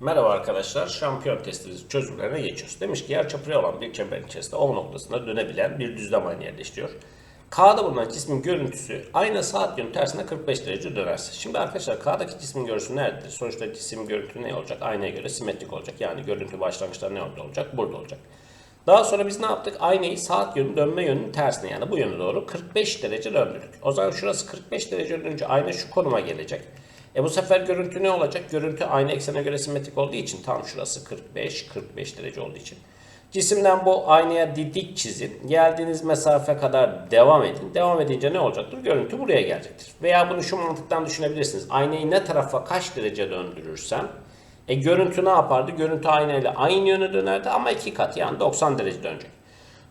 Merhaba arkadaşlar, şampiyon testi çözümlerine geçiyoruz. Demiş ki yarıçapı olan bir çember içerisinde O noktasına dönebilen bir düzlem aynı yerleştiriyor. K'da bulunan cismin görüntüsü aynı saat yönü tersine 45 derece dönerse. Şimdi arkadaşlar K'daki cismin görüntüsü nerededir? Sonuçta cisim görüntü ne olacak? Aynaya göre simetrik olacak. Yani görüntü başlangıçta ne olacak? Burada olacak. Daha sonra biz ne yaptık? Aynayı saat yönü dönme yönünün tersine yani bu yöne doğru 45 derece döndürdük. O zaman şurası 45 derece dönünce ayna şu konuma gelecek. E bu sefer görüntü ne olacak? Görüntü aynı eksene göre simetrik olduğu için tam şurası 45, 45 derece olduğu için. Cisimden bu aynaya dik çizin. Geldiğiniz mesafe kadar devam edin. Devam edince ne olacaktır? Görüntü buraya gelecektir. Veya bunu şu mantıktan düşünebilirsiniz. Aynayı ne tarafa kaç derece döndürürsem e görüntü ne yapardı? Görüntü aynayla aynı yöne dönerdi ama iki kat yani 90 derece dönecek.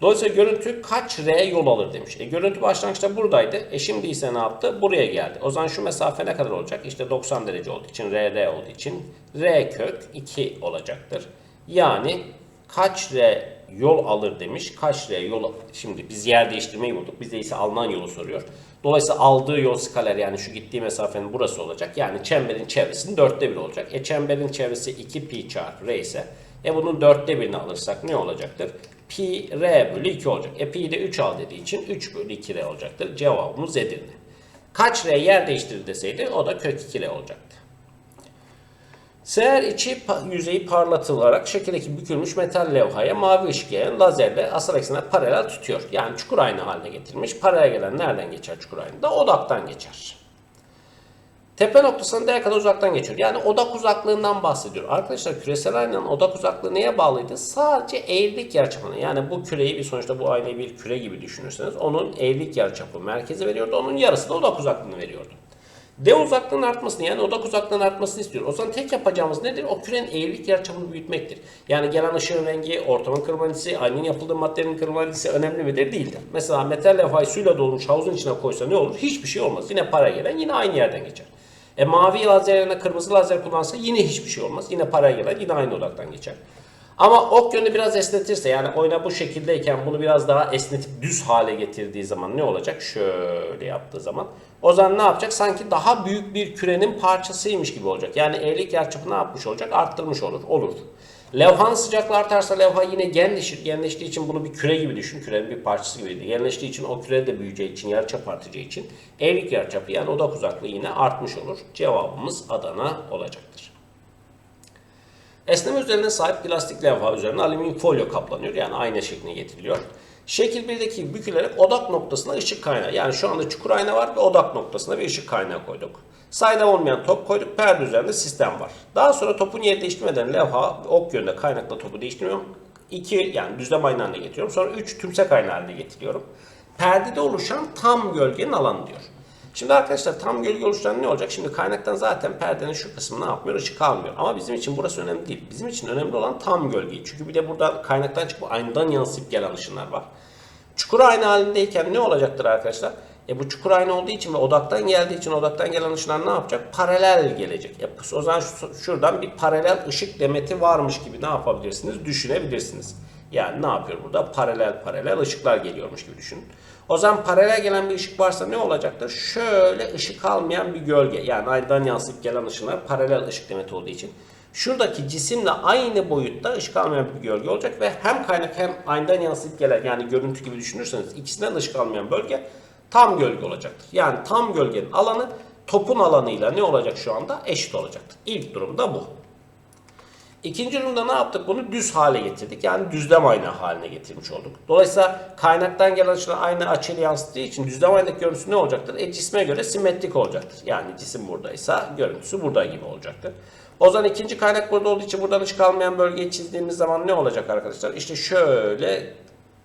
Dolayısıyla görüntü kaç R yol alır demiş. E görüntü başlangıçta buradaydı. E şimdi ise ne yaptı? Buraya geldi. O zaman şu mesafe ne kadar olacak? İşte 90 derece olduğu için R R olduğu için R kök 2 olacaktır. Yani kaç R yol alır demiş. Kaç R yol Şimdi biz yer değiştirmeyi bulduk. Bize ise alınan yolu soruyor. Dolayısıyla aldığı yol skaler yani şu gittiği mesafenin burası olacak. Yani çemberin çevresinin dörtte bir olacak. E çemberin çevresi 2 pi çarpı r ise e bunun dörtte birini alırsak ne olacaktır? Pi r bölü 2 olacak. E pi de 3 al dediği için 3 bölü 2 r olacaktır. Cevabımız Edirne. Kaç r yer değiştirir deseydi o da kök 2 r olacaktı. Seher içi yüzeyi parlatılarak şekildeki bükülmüş metal levhaya mavi ışık yayan lazerle asal eksene paralel tutuyor. Yani çukur ayna haline getirilmiş. Paralel gelen nereden geçer çukur aynada? Odaktan geçer. Tepe noktasına değer kadar uzaktan geçiyor. Yani odak uzaklığından bahsediyor. Arkadaşlar küresel aynanın odak uzaklığı neye bağlıydı? Sadece eğrilik yarıçapına. Yani bu küreyi bir sonuçta bu aynayı bir küre gibi düşünürseniz onun eğrilik yarıçapı merkezi veriyordu. Onun yarısı da odak uzaklığını veriyordu. D uzaklığının artmasını yani odak uzaklığının artmasını istiyor. O zaman tek yapacağımız nedir? O kürenin eğrilik yarıçapını büyütmektir. Yani gelen ışığın rengi, ortamın kırmızısı, aynanın yapıldığı maddenin kırmızısı önemli midir? Değildir. Mesela metal levhayı suyla dolmuş havuzun içine koysa ne olur? Hiçbir şey olmaz. Yine para gelen yine aynı yerden geçer. E mavi lazer yerine kırmızı lazer kullansa yine hiçbir şey olmaz. Yine para gelen yine aynı odaktan geçer. Ama ok yönü biraz esnetirse yani oyna bu şekildeyken bunu biraz daha esnetip düz hale getirdiği zaman ne olacak? Şöyle yaptığı zaman. O zaman ne yapacak? Sanki daha büyük bir kürenin parçasıymış gibi olacak. Yani eğrilik yarıçapı ne yapmış olacak? Arttırmış olur. Olur. Levhanın sıcaklığı artarsa levha yine genleşir. Genleştiği için bunu bir küre gibi düşün. Kürenin bir parçası gibiydi. Genleştiği için o küre de büyüyeceği için, yarıçap artacağı için eğrilik yarıçapı yani odak uzaklığı yine artmış olur. Cevabımız Adana olacaktır. Esneme üzerine sahip plastik levha üzerine alüminyum folyo kaplanıyor. Yani ayna şekline getiriliyor. Şekil 1'deki bükülerek odak noktasına ışık kaynağı. Yani şu anda çukur ayna var ve odak noktasına bir ışık kaynağı koyduk. Saydam olmayan top koyduk. Perde üzerinde sistem var. Daha sonra topun yeri değiştirmeden levha ok yönünde kaynakla topu değiştiriyorum. 2 yani düzlem ayna haline getiriyorum. Sonra 3 tümsek ayna haline getiriyorum. Perdede oluşan tam gölgenin alanı diyor. Şimdi arkadaşlar tam gölge oluşturan ne olacak? Şimdi kaynaktan zaten perdenin şu kısmı ne yapmıyor? Işık almıyor. Ama bizim için burası önemli değil. Bizim için önemli olan tam gölge. Çünkü bir de burada kaynaktan çıkıp aynadan yansıyıp gelen ışınlar var. Çukur ayna halindeyken ne olacaktır arkadaşlar? E bu çukur ayna olduğu için ve odaktan geldiği için odaktan gelen ışınlar ne yapacak? Paralel gelecek. E o zaman şu- şuradan bir paralel ışık demeti varmış gibi ne yapabilirsiniz? Düşünebilirsiniz. Yani ne yapıyor burada? Paralel paralel ışıklar geliyormuş gibi düşünün. O zaman paralel gelen bir ışık varsa ne olacaktır? Şöyle ışık almayan bir gölge. Yani aydan yansıyıp gelen ışınlar paralel ışık demeti olduğu için. Şuradaki cisimle aynı boyutta ışık almayan bir gölge olacak ve hem kaynak hem aydan yansıyıp gelen yani görüntü gibi düşünürseniz ikisinden ışık almayan bölge tam gölge olacaktır. Yani tam gölgenin alanı topun alanıyla ne olacak şu anda? Eşit olacaktır. İlk durumda bu. İkinci durumda ne yaptık? Bunu düz hale getirdik. Yani düzlem ayna haline getirmiş olduk. Dolayısıyla kaynaktan gelen ışınlar aynı açıyla yansıttığı için düzlem aynadaki görüntüsü ne olacaktır? E cisme göre simetrik olacaktır. Yani cisim buradaysa görüntüsü burada gibi olacaktır. O zaman ikinci kaynak burada olduğu için buradan ışık almayan bölgeyi çizdiğimiz zaman ne olacak arkadaşlar? İşte şöyle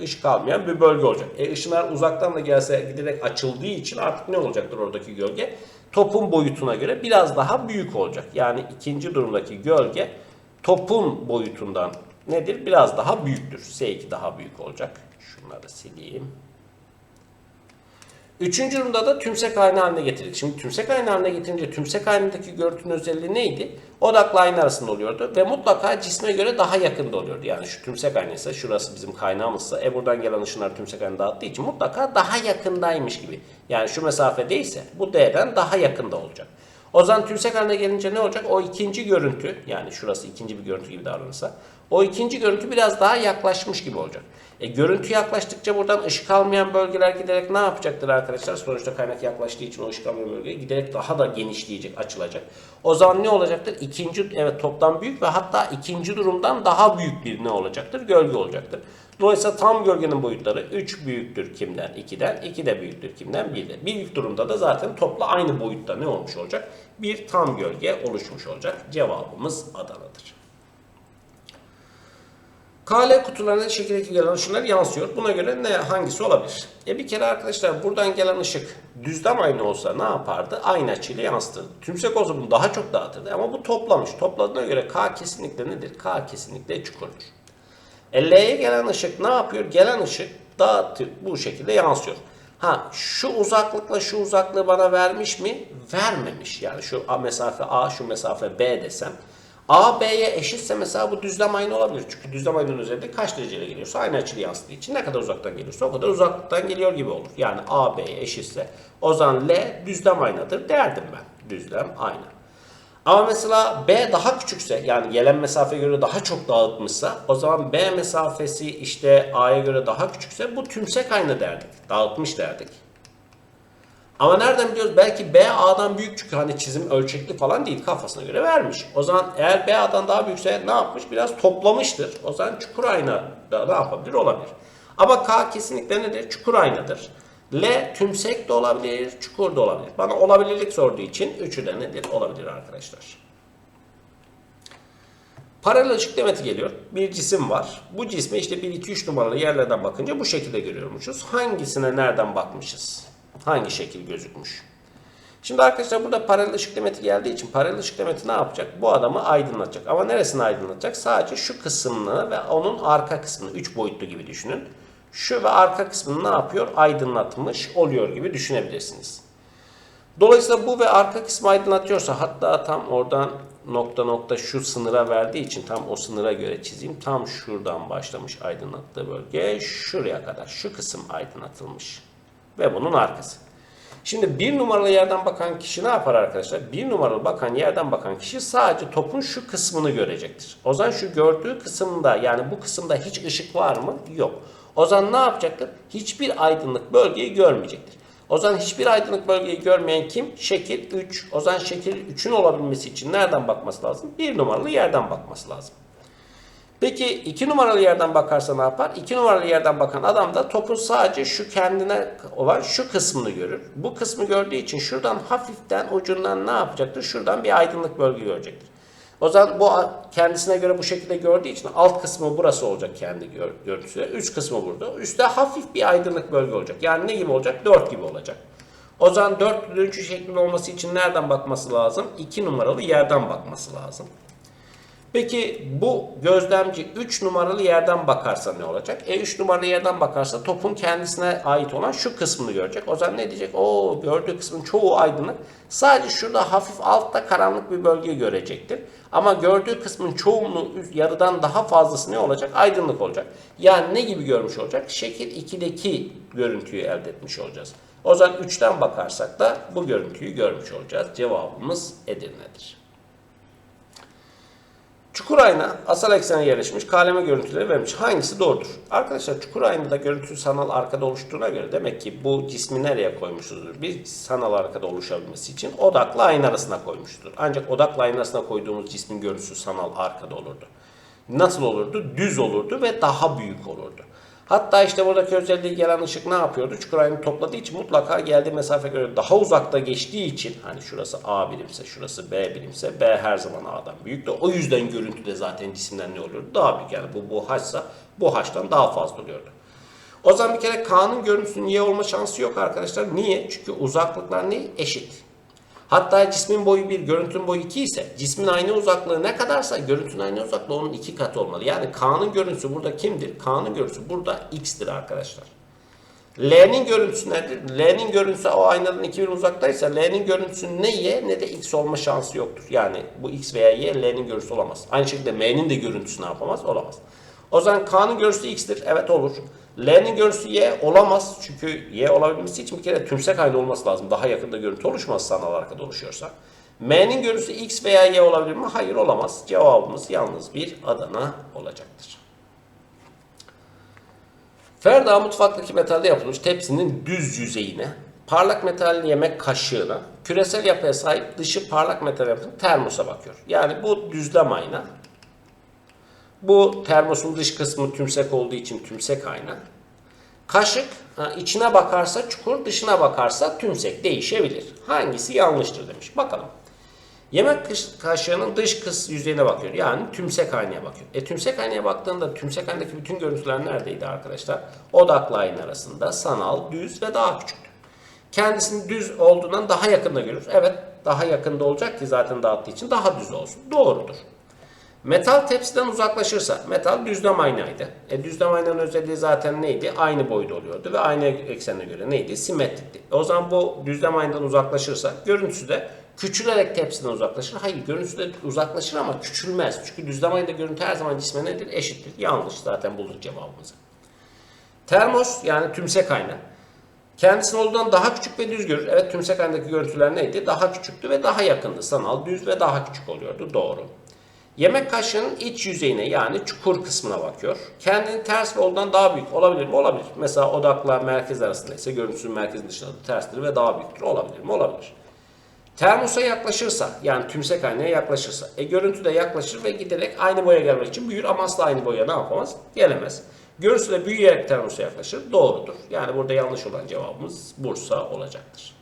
ışık almayan bir bölge olacak. E ışınlar uzaktan da gelse giderek açıldığı için artık ne olacaktır oradaki gölge? Topun boyutuna göre biraz daha büyük olacak. Yani ikinci durumdaki gölge topun boyutundan nedir? Biraz daha büyüktür. S2 daha büyük olacak. Şunları sileyim. Üçüncü durumda da tümsek ayna haline getirdik. Şimdi tümsek ayna haline getirince tümsek aynadaki görüntünün özelliği neydi? Odakla ayna arasında oluyordu ve mutlaka cisme göre daha yakında oluyordu. Yani şu tümsek aynaysa şurası bizim kaynağımızsa e buradan gelen ışınlar tümsek ayna dağıttığı için mutlaka daha yakındaymış gibi. Yani şu mesafedeyse bu D'den daha yakında olacak. O zaman tümsek haline gelince ne olacak? O ikinci görüntü yani şurası ikinci bir görüntü gibi davranırsa o ikinci görüntü biraz daha yaklaşmış gibi olacak. E, görüntü yaklaştıkça buradan ışık almayan bölgeler giderek ne yapacaktır arkadaşlar? Sonuçta kaynak yaklaştığı için o ışık almayan bölge giderek daha da genişleyecek, açılacak. O zaman ne olacaktır? İkinci, evet toplam büyük ve hatta ikinci durumdan daha büyük bir ne olacaktır? Gölge olacaktır. Dolayısıyla tam gölgenin boyutları 3 büyüktür kimden? 2'den. 2 de büyüktür kimden? 1'den. Büyük durumda da zaten topla aynı boyutta ne olmuş olacak? Bir tam gölge oluşmuş olacak. Cevabımız Adana'dır. KL kutularına şekildeki gelen ışınlar yansıyor. Buna göre ne hangisi olabilir? E bir kere arkadaşlar buradan gelen ışık düzlem aynı olsa ne yapardı? Aynı açıyla yansıtırdı. Tümsek olsa bunu daha çok dağıtırdı ama bu toplamış. Topladığına göre K kesinlikle nedir? K kesinlikle çukurdur. E L'ye gelen ışık ne yapıyor? Gelen ışık dağıtır bu şekilde yansıyor. Ha şu uzaklıkla şu uzaklığı bana vermiş mi? Vermemiş. Yani şu mesafe A, şu mesafe B desem. A, B'ye eşitse mesela bu düzlem aynı olabilir. Çünkü düzlem aynının üzerinde kaç dereceyle geliyorsa aynı açıyla yansıdığı için ne kadar uzaktan geliyorsa o kadar uzaklıktan geliyor gibi olur. Yani A, B'ye eşitse o zaman L düzlem aynadır derdim ben. Düzlem ayna. Ama mesela B daha küçükse yani gelen mesafeye göre daha çok dağıtmışsa o zaman B mesafesi işte A'ya göre daha küçükse bu tümsek ayna derdik. Dağıtmış derdik. Ama nereden biliyoruz? Belki B A'dan büyük çünkü hani çizim ölçekli falan değil kafasına göre vermiş. O zaman eğer B A'dan daha büyükse ne yapmış? Biraz toplamıştır. O zaman çukur ayna da ne yapabilir? Olabilir. Ama K kesinlikle nedir? Çukur aynadır. L tümsek de olabilir, çukur da olabilir. Bana olabilirlik sorduğu için üçü de nedir? Olabilir arkadaşlar. Paralel ışık demeti geliyor. Bir cisim var. Bu cisme işte 1, 2, 3 numaralı yerlerden bakınca bu şekilde görüyormuşuz. Hangisine nereden bakmışız? Hangi şekil gözükmüş? Şimdi arkadaşlar burada paralel ışık demeti geldiği için paralel ışık demeti ne yapacak? Bu adamı aydınlatacak. Ama neresini aydınlatacak? Sadece şu kısmını ve onun arka kısmını 3 boyutlu gibi düşünün. Şu ve arka kısmını ne yapıyor? Aydınlatmış oluyor gibi düşünebilirsiniz. Dolayısıyla bu ve arka kısmı aydınlatıyorsa hatta tam oradan nokta nokta şu sınıra verdiği için tam o sınıra göre çizeyim. Tam şuradan başlamış aydınlattığı bölge şuraya kadar şu kısım aydınlatılmış. Ve bunun arkası. Şimdi bir numaralı yerden bakan kişi ne yapar arkadaşlar? Bir numaralı bakan yerden bakan kişi sadece topun şu kısmını görecektir. O zaman şu gördüğü kısımda yani bu kısımda hiç ışık var mı? Yok. O zaman ne yapacaktır? Hiçbir aydınlık bölgeyi görmeyecektir. O zaman hiçbir aydınlık bölgeyi görmeyen kim? Şekil 3. O zaman şekil 3'ün olabilmesi için nereden bakması lazım? Bir numaralı yerden bakması lazım. Peki 2 numaralı yerden bakarsa ne yapar? 2 numaralı yerden bakan adam da topun sadece şu kendine olan şu kısmını görür. Bu kısmı gördüğü için şuradan hafiften ucundan ne yapacaktır? Şuradan bir aydınlık bölge görecektir. O zaman bu kendisine göre bu şekilde gördüğü için alt kısmı burası olacak kendi gör, görüntüsü. Üst kısmı burada. Üstte hafif bir aydınlık bölge olacak. Yani ne gibi olacak? 4 gibi olacak. O zaman 4 dönüşü şeklinde olması için nereden bakması lazım? 2 numaralı yerden bakması lazım. Peki bu gözlemci 3 numaralı yerden bakarsa ne olacak? E 3 numaralı yerden bakarsa topun kendisine ait olan şu kısmını görecek. O zaman ne diyecek? O gördüğü kısmın çoğu aydınlık. Sadece şurada hafif altta karanlık bir bölge görecektir. Ama gördüğü kısmın çoğunluğu yarıdan daha fazlası ne olacak? Aydınlık olacak. Yani ne gibi görmüş olacak? Şekil 2'deki görüntüyü elde etmiş olacağız. O zaman 3'ten bakarsak da bu görüntüyü görmüş olacağız. Cevabımız Edirne'dir. Çukur ayna asal eksene yerleşmiş kaleme görüntüleri vermiş. Hangisi doğrudur? Arkadaşlar çukur aynada görüntü sanal arkada oluştuğuna göre demek ki bu cismi nereye koymuşuzdur? Bir sanal arkada oluşabilmesi için odakla ayna arasına koymuştur. Ancak odakla ayna arasına koyduğumuz cismin görüntüsü sanal arkada olurdu. Nasıl olurdu? Düz olurdu ve daha büyük olurdu. Hatta işte buradaki özelliği gelen ışık ne yapıyordu? Çukur aynı topladığı için mutlaka geldiği mesafe göre daha uzakta geçtiği için hani şurası A birimse şurası B birimse B her zaman A'dan büyük de o yüzden görüntüde zaten cisimden ne oluyordu? Daha büyük yani bu bu H'sa bu H'tan daha fazla oluyordu. O zaman bir kere K'nın görüntüsünün Y olma şansı yok arkadaşlar. Niye? Çünkü uzaklıklar ne? Eşit. Hatta cismin boyu 1, görüntünün boyu 2 ise cismin aynı uzaklığı ne kadarsa görüntünün aynı uzaklığı onun 2 katı olmalı. Yani K'nın görüntüsü burada kimdir? K'nın görüntüsü burada X'tir arkadaşlar. L'nin görüntüsü nedir? L'nin görüntüsü o aynadan 2 bir uzaktaysa L'nin görüntüsü ne Y ne de X olma şansı yoktur. Yani bu X veya Y L'nin görüntüsü olamaz. Aynı şekilde M'nin de görüntüsü ne yapamaz? Olamaz. O zaman K'nın görüntüsü X'tir. Evet olur. L'nin görüntüsü Y olamaz. Çünkü Y olabilmesi için bir kere tümsek aynı olması lazım. Daha yakında görüntü oluşmaz sanal arkada oluşuyorsa. M'nin görüntüsü X veya Y olabilir mi? Hayır olamaz. Cevabımız yalnız bir Adana olacaktır. Ferda mutfaktaki metalde yapılmış tepsinin düz yüzeyine, parlak metal yemek kaşığına, küresel yapıya sahip dışı parlak metal yapılan termosa bakıyor. Yani bu düzlem ayna. Bu termosun dış kısmı tümsek olduğu için tümsek ayna. Kaşık içine bakarsa çukur, dışına bakarsa tümsek değişebilir. Hangisi yanlıştır demiş. Bakalım. Yemek kaşığının dış kız yüzeyine bakıyor. Yani tümsek aynaya bakıyor. E tümsek aynaya baktığında tümsek aynadaki bütün görüntüler neredeydi arkadaşlar? Odaklı ayna arasında sanal, düz ve daha küçüktü. Kendisini düz olduğundan daha yakında görür. Evet daha yakında olacak ki zaten dağıttığı için daha düz olsun. Doğrudur. Metal tepsiden uzaklaşırsa, metal düzlem aynaydı. E, düzlem aynanın özelliği zaten neydi? Aynı boyda oluyordu ve aynı eksenine göre neydi? Simetrikti. E, o zaman bu düzlem aynadan uzaklaşırsa görüntüsü de küçülerek tepsiden uzaklaşır. Hayır görüntüsü de uzaklaşır ama küçülmez. Çünkü düzlem aynada görüntü her zaman cisme nedir? Eşittir. Yanlış zaten bulduk cevabımızı. Termos yani tümsek ayna. Kendisinin olduğundan daha küçük ve düz görür. Evet tümsek aynadaki görüntüler neydi? Daha küçüktü ve daha yakındı. Sanal, düz ve daha küçük oluyordu. Doğru. Yemek kaşığının iç yüzeyine yani çukur kısmına bakıyor. Kendini ters ve oldan daha büyük olabilir mi? Olabilir. Mesela odakla merkez arasında ise görüntüsünün merkezin dışında da terstir ve daha büyüktür. Olabilir mi? Olabilir. Termosa yaklaşırsa yani tümsek aynaya yaklaşırsa e görüntü de yaklaşır ve giderek aynı boya gelmek için büyür ama asla aynı boya ne yapamaz? Gelemez. Görüntü de büyüyerek termosa yaklaşır. Doğrudur. Yani burada yanlış olan cevabımız Bursa olacaktır.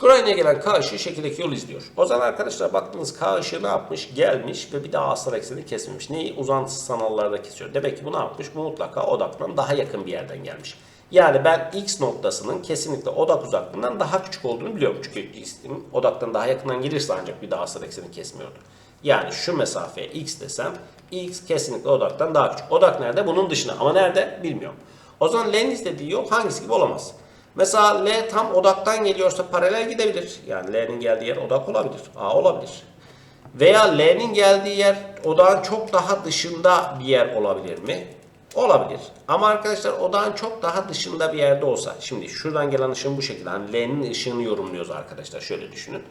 Çukur aynaya gelen K ışığı şekildeki yol izliyor. O zaman arkadaşlar baktınız K ışığı ne yapmış? Gelmiş ve bir daha asal ekseni kesmemiş. Neyi? Uzantısı sanallarda kesiyor. Demek ki bu ne yapmış? Bu mutlaka odaktan daha yakın bir yerden gelmiş. Yani ben X noktasının kesinlikle odak uzaklığından daha küçük olduğunu biliyorum. Çünkü X'in odaktan daha yakından gelirse ancak bir daha asal ekseni kesmiyordu. Yani şu mesafeye X desem X kesinlikle odaktan daha küçük. Odak nerede? Bunun dışında. Ama nerede? Bilmiyorum. O zaman L'nin istediği yol hangisi gibi olamaz. Mesela L tam odaktan geliyorsa paralel gidebilir. Yani L'nin geldiği yer odak olabilir. A olabilir. Veya L'nin geldiği yer odağın çok daha dışında bir yer olabilir mi? Olabilir. Ama arkadaşlar odağın çok daha dışında bir yerde olsa. Şimdi şuradan gelen ışın bu şekilde. Hani L'nin ışığını yorumluyoruz arkadaşlar. Şöyle düşünün.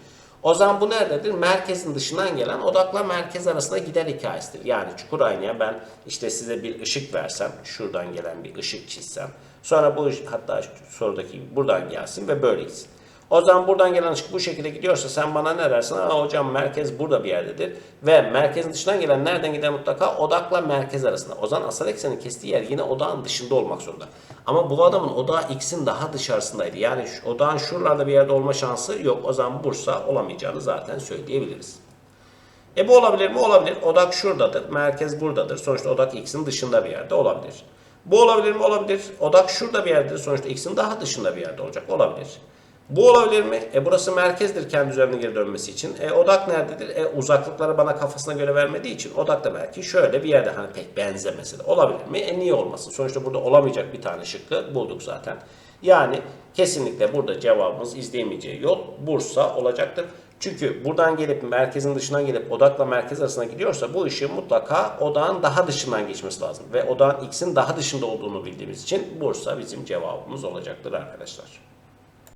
O zaman bu nerededir? Merkezin dışından gelen odakla merkez arasında gider hikayesidir. Yani çukur aynaya ben işte size bir ışık versem, şuradan gelen bir ışık çizsem, sonra bu hatta sorudaki buradan gelsin ve böyle gitsin. O zaman buradan gelen ışık bu şekilde gidiyorsa sen bana ne dersin? Aa, hocam merkez burada bir yerdedir. Ve merkezin dışından gelen nereden gider mutlaka? Odakla merkez arasında. O zaman asal eksenin kestiği yer yine odağın dışında olmak zorunda. Ama bu adamın odağı X'in daha dışarısındaydı. Yani odağın şuralarda bir yerde olma şansı yok. O zaman Bursa olamayacağını zaten söyleyebiliriz. E bu olabilir mi? Olabilir. Odak şuradadır. Merkez buradadır. Sonuçta odak X'in dışında bir yerde olabilir. Bu olabilir mi? Olabilir. Odak şurada bir yerdedir. Sonuçta X'in daha dışında bir yerde olacak. Olabilir. Bu olabilir mi? E burası merkezdir kendi üzerine geri dönmesi için. E odak nerededir? E uzaklıkları bana kafasına göre vermediği için odak da belki şöyle bir yerde hani pek benzemesi de olabilir mi? E niye olmasın? Sonuçta burada olamayacak bir tane şıkkı bulduk zaten. Yani kesinlikle burada cevabımız izleyemeyeceği yol Bursa olacaktır. Çünkü buradan gelip merkezin dışından gelip odakla merkez arasına gidiyorsa bu ışığın mutlaka odağın daha dışından geçmesi lazım. Ve odağın x'in daha dışında olduğunu bildiğimiz için Bursa bizim cevabımız olacaktır arkadaşlar.